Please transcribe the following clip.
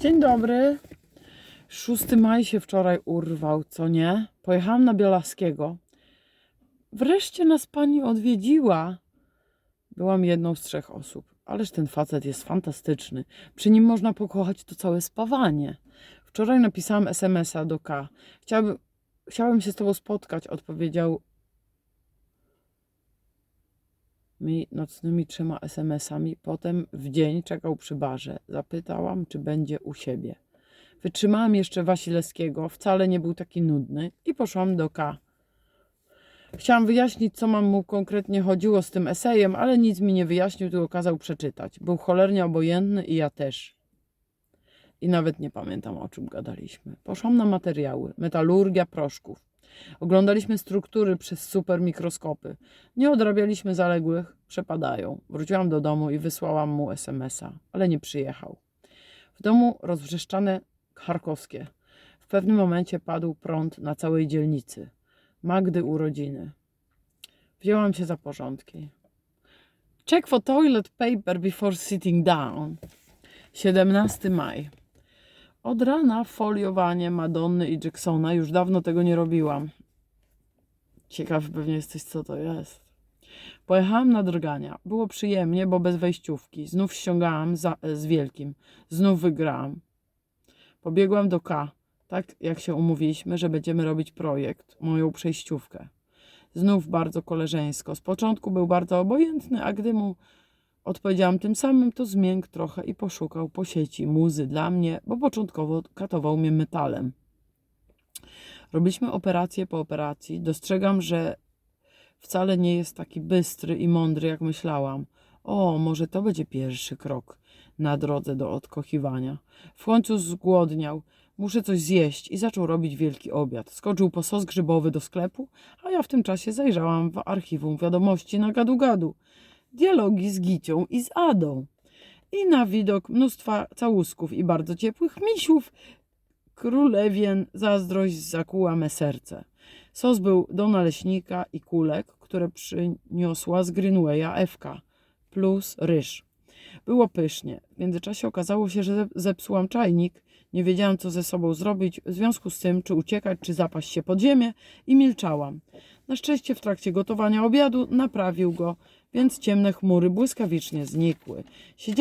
Dzień dobry. 6 maj się wczoraj urwał, co nie? Pojechałam na Bielaskiego. Wreszcie nas pani odwiedziła. Byłam jedną z trzech osób. Ależ ten facet jest fantastyczny. Przy nim można pokochać to całe spawanie. Wczoraj napisałam SMS-a do K. Chciałabym, chciałabym się z tobą spotkać, odpowiedział mi nocnymi trzema SMS-ami. Potem w dzień czekał przy barze. Zapytałam, czy będzie u siebie. Wytrzymałam jeszcze Wasilewskiego, wcale nie był taki nudny i poszłam do K. Chciałam wyjaśnić, co mam mu konkretnie chodziło z tym esejem, ale nic mi nie wyjaśnił, tylko kazał przeczytać. Był cholernie obojętny i ja też. I nawet nie pamiętam, o czym gadaliśmy. Poszłam na materiały, metalurgia proszków. Oglądaliśmy struktury przez super mikroskopy. Nie odrabialiśmy zaległych, przepadają. Wróciłam do domu i wysłałam mu SMS-a, ale nie przyjechał. W domu rozwrzeszczane charkowskie. W pewnym momencie padł prąd na całej dzielnicy. Magdy urodziny. Wzięłam się za porządki. Check for toilet paper before sitting down. 17 maj. Od rana foliowanie Madonny i Jacksona. Już dawno tego nie robiłam. Ciekawy pewnie jesteś, co to jest. Pojechałam na drgania. Było przyjemnie, bo bez wejściówki. Znów ściągałam za, z wielkim. Znów wygrałam. Pobiegłam do K, tak jak się umówiliśmy, że będziemy robić projekt, moją przejściówkę. Znów bardzo koleżeńsko. Z początku był bardzo obojętny, a gdy mu odpowiedziałam tym samym, to zmiękł trochę i poszukał po sieci muzy dla mnie, bo początkowo katował mnie metalem. Robiliśmy operację po operacji. Dostrzegam, że wcale nie jest taki bystry i mądry, jak myślałam. O, może to będzie pierwszy krok na drodze do odkochiwania. W końcu zgłodniał. Muszę coś zjeść i zaczął robić wielki obiad. Skoczył po sos grzybowy do sklepu, a ja w tym czasie zajrzałam w archiwum wiadomości na gadu-gadu. Dialogi z Gicią i z Adą. I na widok mnóstwa całusków i bardzo ciepłych misiów królewien zazdrość zakuła me serce. Sos był do naleśnika i kulek, które przyniosła z Greenwaya Ewka, plus ryż. Było pysznie. W międzyczasie okazało się, że zepsułam czajnik. Nie wiedziałam, co ze sobą zrobić, w związku z tym, czy uciekać, czy zapaść się pod ziemię i milczałam. Na szczęście w trakcie gotowania obiadu naprawił go, więc ciemne chmury błyskawicznie znikły.